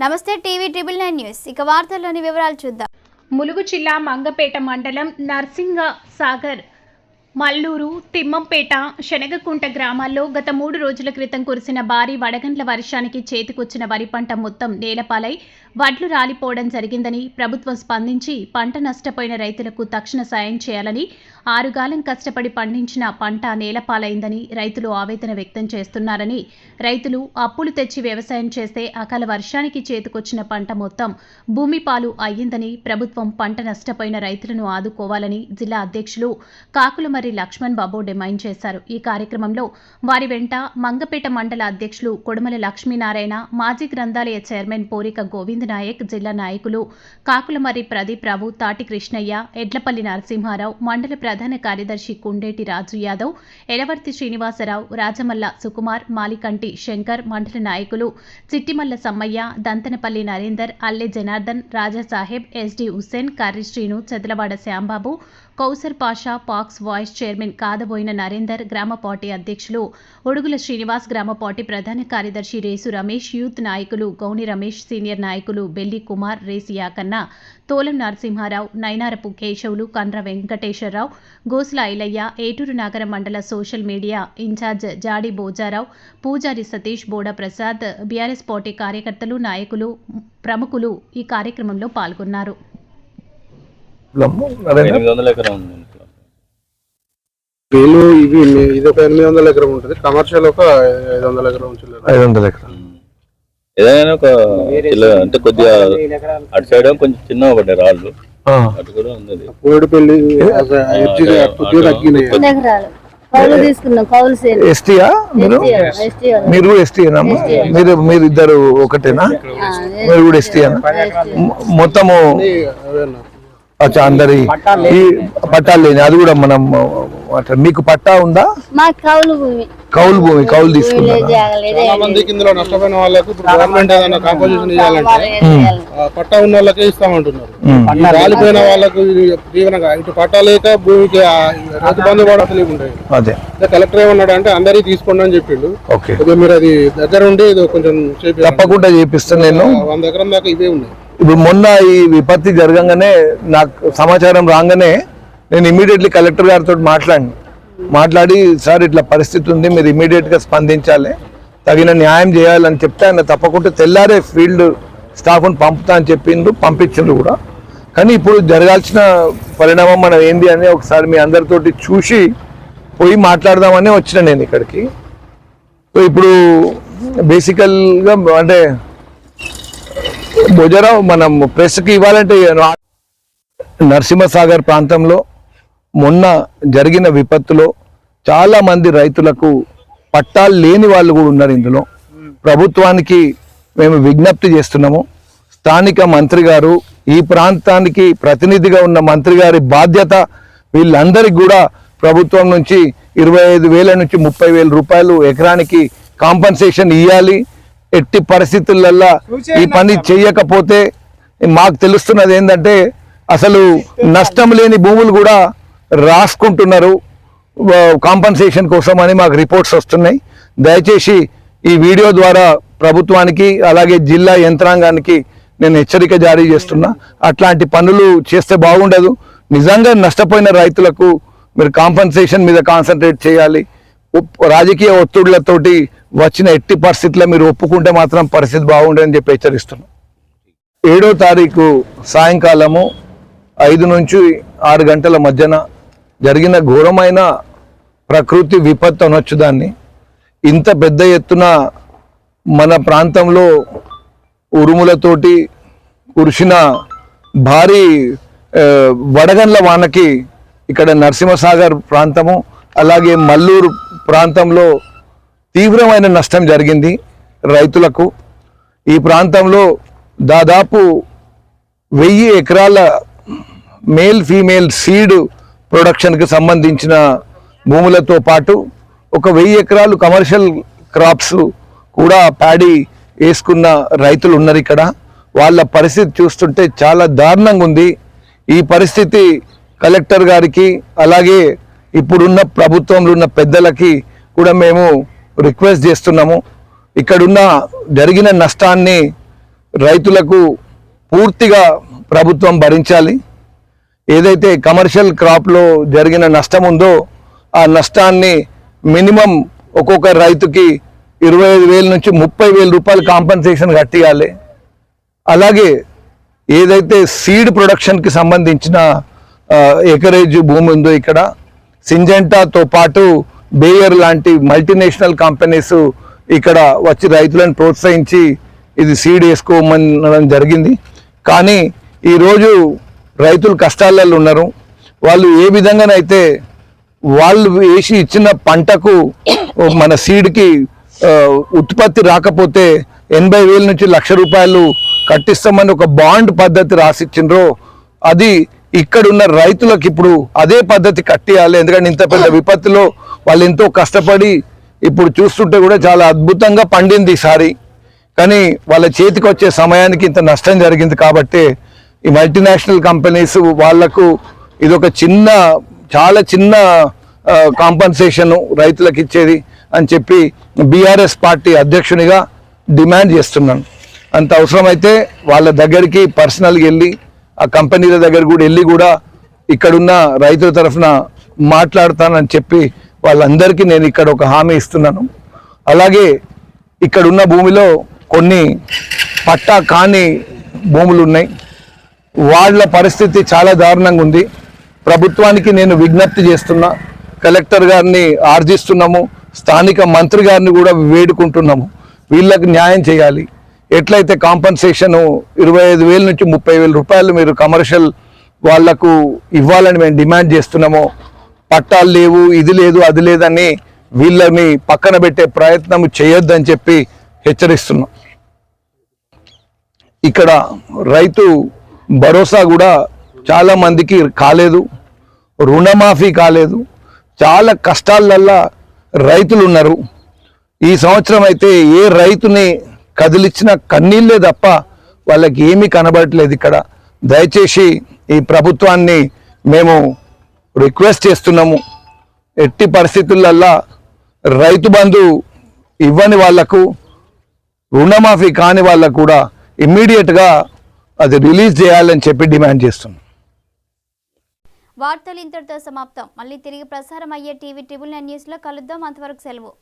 నమస్తే TV triple nine news. ఇక వార్తల్లోని వివరాలు చూద్దాం. ములుగు జిల్లా మంగపేట మండలం నర్సింగ సాగర్ మల్లూరు తిమ్మంపేట శనగకుంట గ్రామాల్లో గత మూడు రోజుల క్రితం కురిసిన భారీ వడగండ్ల వర్షానికి చేతికొచ్చిన వరి పంట మొత్తం నేలపాలై వడ్లు రాలిపోవడం జరిగిందని ప్రభుత్వం స్పందించి పంట నష్టపోయిన రైతులకు తక్షణ సాయం చేయాలని ఆరుగాలం కష్టపడి పండించిన పంట నేలపాలైందని రైతులు ఆవేదన వ్యక్తం చేస్తున్నారని రైతులు అప్పులు తెచ్చి వ్యవసాయం చేస్తే అకాల వర్షానికి చేతికొచ్చిన పంట మొత్తం భూమిపాలు అయ్యిందని ప్రభుత్వం పంట నష్టపోయిన రైతులను ఆదుకోవాలని జిల్లా అధ్యక్షులు కాకులమర్రి లక్ష్మణ్ బాబు డిమాండ్ చేశారు. ఈ కార్యక్రమంలో వారి వెంట మంగపేట మండల అధ్యక్షులు కొడుమల లక్ష్మీనారాయణ మాజీ గ్రంథాలయ చైర్మన్ పోరిక గోవింద్ నాయక్ జిల్లా నాయకులు కాకులమర్రి ప్రదీప్ రావు తాటి కృష్ణయ్య ఎడ్లపల్లి నరసింహారావు మండల ప్రధాన కార్యదర్శి కుండేటి రాజు యాదవ్ ఎలవర్తి శ్రీనివాసరావు రాజమల్ల సుకుమార్ మాలికంటి శంకర్ మండల నాయకులు Chittimalla Sammaiah Danthanapally Narender Alle Janardhan Raja Saheb SD Hussain Karri Srinu Chadalavada Shyambabu Kousar Pasha PACS vice chairman Kadaboina Narender గ్రామ పార్టీ అధ్యక్షులు ఉడుగుల శ్రీనివాస్ గ్రామ పార్టీ ప్రధాన కార్యదర్శి రేసు రమేష్ యూత్ నాయకులు గౌని రమేష్ సీనియర్ నాయకులు బెల్లి కుమార్ రేసి యాకన్న తోలం నరసింహారావు నైనారపు కేశవులు కండ్ర వెంకటేశ్వరరావు గోసుల ఐలయ్య ఏటూరు నగర మండల social media incharge Jadi Bojarao Pujari Satish Boda Prasad BRS party కార్యకర్తలు నాయకులు ప్రముఖులు ఈ కార్యక్రమంలో పాల్గొన్నారు. ఎనిమిది వందల ఎకరం ఉంది. వీళ్ళు ఇవి ఇది ఒక ఎనిమిది వందల ఎకరం ఉంటుంది. కమర్షియల్ ఒక ఐదు వందల ఎకరం ఉంటుంది ఐదు వందల ఎకరాలు ఉమ్. ఏదైనా ఒక అంటే కొద్దిగా అటు సైడ్ కొంచెం చిన్నగా పడ్డాయి రాళ్ళు. ఆ. అటు కూడా ఉంది. కోడిపల్లి ఎస్టీయా మీరు? ఎస్టీ మీరు కూడా ఎస్టీనా మీరు మీరు ఇద్దరు ఒకటేనా? మీరు కూడా ఎస్టీనా మొత్తము అందరి ఈ పట్టాలు లేని అది కూడా మనం అట్లా మీకు పట్టా ఉందా? కౌలు భూమి. కౌలు భూమి కౌలు పట్టా ఉన్న వాళ్ళకే ఇస్తామంటున్నారు. రాలిపోయిన వాళ్ళకు ఇటు పట్టా లేక భూమికి ఆ రైతు బంధు కూడా అదే. కలెక్టర్ ఏమన్నాడు అంటే అందరికీ తీసుకోండి అని చెప్పిండు. మీరు అది దగ్గర ఉండి ఇది కొంచెం చేపి తప్పకుండా చేపిస్తాను నేను. వంద ఎకరం దాకా ఇవే ఉన్నాయి. ఇప్పుడు మొన్న ఈ విపత్తి జరగంగానే నాకు సమాచారం రాగానే నేను ఇమీడియట్లీ కలెక్టర్ గారితో మాట్లాడి మాట్లాడి సార్ ఇట్లా పరిస్థితి ఉంది మీరు ఇమీడియట్గా స్పందించాలి. తగిన న్యాయం చేయాలని చెప్తే ఆయన తప్పకుండా తెల్లారే ఫీల్డ్ స్టాఫ్ను పంపుతా అని చెప్పిండ్రు పంపించిండ్రు కూడా. కానీ ఇప్పుడు జరగాల్సిన పరిణామం మనం ఏంది అని ఒకసారి మీ అందరితోటి చూసి పోయి మాట్లాడదామని వచ్చిన నేను ఇక్కడికి. సో ఇప్పుడు బేసికల్గా అంటే భుజరావు మనం ప్రెస్కి ఇవ్వాలంటే నరసింహసాగర్ ప్రాంతంలో మొన్న జరిగిన విపత్తులో చాలా మంది రైతులకు పట్టాలు లేని వాళ్ళు కూడా ఉన్నారు ఇందులో. ప్రభుత్వానికి మేము విజ్ఞప్తి చేస్తున్నాము. స్థానిక మంత్రి గారు ఈ ప్రాంతానికి ప్రతినిధిగా ఉన్న మంత్రి గారి బాధ్యత వీళ్ళందరికీ కూడా ప్రభుత్వం నుంచి ఇరవై ఐదు వేల నుంచి ముప్పై వేల రూపాయలు ఎకరానికి కాంపన్సేషన్ ఇవ్వాలి ఎట్టి పరిస్థితులల్లో ఈ పని చేయకపోతే మాకు తెలుస్తున్నది ఏంటంటే అసలు నష్టం లేని భూములు కూడా రాసుకుంటున్నారు. కాంపన్సేషన్ కోసం అని మాకు రిపోర్ట్స్ వస్తున్నాయి. దయచేసి ఈ వీడియో ద్వారా ప్రభుత్వానికి అలాగే జిల్లా యంత్రాంగానికి నేను హెచ్చరిక జారీ చేస్తున్నా. అట్లాంటి పనులు చేస్తే బాగుండదు. నిజంగా నష్టపోయిన రైతులకు మీరు కాంపన్సేషన్ మీద కాన్సన్ట్రేట్ చేయాలి. రాజకీయ ఒత్తిళ్ళతోటి వచ్చిన ఎట్టి పరిస్థితుల్లో మీరు ఒప్పుకుంటే మాత్రం పరిస్థితి బాగుండదని చెప్పి హెచ్చరిస్తున్నాం. ఏడో తారీఖు సాయంకాలము ఐదు నుంచి ఆరు గంటల మధ్యన జరిగిన ఘోరమైన ప్రకృతి విపత్తు అనొచ్చు దాన్ని. ఇంత పెద్ద ఎత్తున మన ప్రాంతంలో ఉరుములతోటి కురిసిన భారీ వడగండ్ల వానకి ఇక్కడ నరసింహసాగర్ ప్రాంతము అలాగే మల్లూరు ప్రాంతంలో తీవ్రమైన నష్టం జరిగింది రైతులకు. ఈ ప్రాంతంలో దాదాపు వెయ్యి ఎకరాల మేల్ ఫీమేల్ సీడ్ ప్రొడక్షన్కి సంబంధించిన భూములతో పాటు ఒక వెయ్యి ఎకరాలు కమర్షియల్ క్రాప్స్ కూడా ప్యాడీ వేసుకున్న రైతులు ఉన్నారు ఇక్కడ. వాళ్ళ పరిస్థితి చూస్తుంటే చాలా దారుణంగా ఉంది. ఈ పరిస్థితి కలెక్టర్ గారికి అలాగే ఇప్పుడున్న ప్రభుత్వంలో ఉన్న పెద్దలకి కూడా మేము రిక్వెస్ట్ చేస్తున్నాము. ఇక్కడున్న జరిగిన నష్టాన్ని రైతులకు పూర్తిగా ప్రభుత్వం భరించాలి. ఏదైతే కమర్షియల్ క్రాప్లో జరిగిన నష్టం ఉందో ఆ నష్టాన్ని మినిమం ఒక్కొక్క రైతుకి ఇరవై ఐదు వేల నుంచి ముప్పై వేల రూపాయలు కాంపన్సేషన్ కట్టియాలి. అలాగే ఏదైతే సీడ్ ప్రొడక్షన్కి సంబంధించిన ఎకరేజ్ భూమి ఉందో ఇక్కడ సింజెంటాతో పాటు బేయర్ లాంటి మల్టీనేషనల్ కంపెనీస్ ఇక్కడ వచ్చి రైతులను ప్రోత్సహించి ఇది సీడ్ వేసుకోమనడం జరిగింది. కానీ ఈరోజు రైతులు కష్టాలలో ఉన్నారు. వాళ్ళు ఏ విధంగానైతే వాళ్ళు వేసి ఇచ్చిన పంటకు మన సీడ్కి ఉత్పత్తి రాకపోతే ఎనభై వేల నుంచి లక్ష రూపాయలు కట్టిస్తామని ఒక బాండ్ పద్ధతి రాసిచ్చిండ్రో అది ఇక్కడున్న రైతులకు ఇప్పుడు అదే పద్ధతి కట్టియాలి. ఎందుకంటే ఇంత పెద్ద విపత్తులో వాళ్ళు ఎంతో కష్టపడి ఇప్పుడు చూస్తుంటే కూడా చాలా అద్భుతంగా పండింది ఈసారి కానీ వాళ్ళ చేతికి వచ్చే సమయానికి ఇంత నష్టం జరిగింది కాబట్టి ఈ మల్టీనేషనల్ కంపెనీస్ వాళ్ళకు ఇది ఒక చిన్న చాలా చిన్న కాంపన్సేషన్ రైతులకు ఇచ్చేది అని చెప్పి బీఆర్ఎస్ పార్టీ అధ్యక్షునిగా డిమాండ్ చేస్తున్నాను. అంత అవసరమైతే వాళ్ళ దగ్గరికి పర్సనల్గా వెళ్ళి ఆ కంపెనీల దగ్గర కూడా వెళ్ళి కూడా ఇక్కడున్న రైతుల తరఫున మాట్లాడతానని చెప్పి వాళ్ళందరికీ నేను ఇక్కడ ఒక హామీ ఇస్తున్నాను. అలాగే ఇక్కడున్న భూమిలో కొన్ని పట్టా కాని భూములు ఉన్నాయి. వాళ్ళ పరిస్థితి చాలా దారుణంగా ఉంది. ప్రభుత్వానికి నేను విజ్ఞప్తి చేస్తున్నా. కలెక్టర్ గారిని ఆర్జిస్తున్నాము. స్థానిక మంత్రి గారిని కూడా వేడుకుంటున్నాము. వీళ్ళకి న్యాయం చేయాలి. ఎట్లయితే కాంపన్సేషను ఇరవై ఐదు వేల నుంచి ముప్పై వేల రూపాయలు మీరు కమర్షియల్ వాళ్ళకు ఇవ్వాలని మేము డిమాండ్ చేస్తున్నామో పట్టాలు లేవు ఇది లేదు అది లేదని వీళ్ళని పక్కన పెట్టే ప్రయత్నం చేయొద్దని చెప్పి హెచ్చరిస్తున్నాం. ఇక్కడ రైతు భరోసా కూడా చాలా మందికి కాలేదు రుణమాఫీ కాలేదు చాలా కష్టాలల్లా రైతులు ఉన్నారు. ఈ సంవత్సరం అయితే ఏ రైతుని కదిలిచ్చిన కన్నీళ్ళే తప్ప వాళ్ళకి ఏమీ కనబడట్లేదు ఇక్కడ. దయచేసి ఈ ప్రభుత్వాన్ని మేము రిక్వెస్ట్ చేస్తున్నాము. ఎట్టి పరిస్థితులల్లా రైతు బంధు ఇవ్వని వాళ్ళకు రుణమాఫీ కాని వాళ్ళకు కూడా ఇమ్మీడియట్గా అది రిలీజ్ చేయాలని చెప్పి డిమాండ్ చేస్తున్నాం. వార్తలు ఇంతటితో సమాప్తం. మళ్ళీ తిరిగి ప్రసారం అయ్యే టీవీ ట్రిబుల్ నైన్ న్యూస్లో కలుద్దాం. అంతవరకు సెలవు.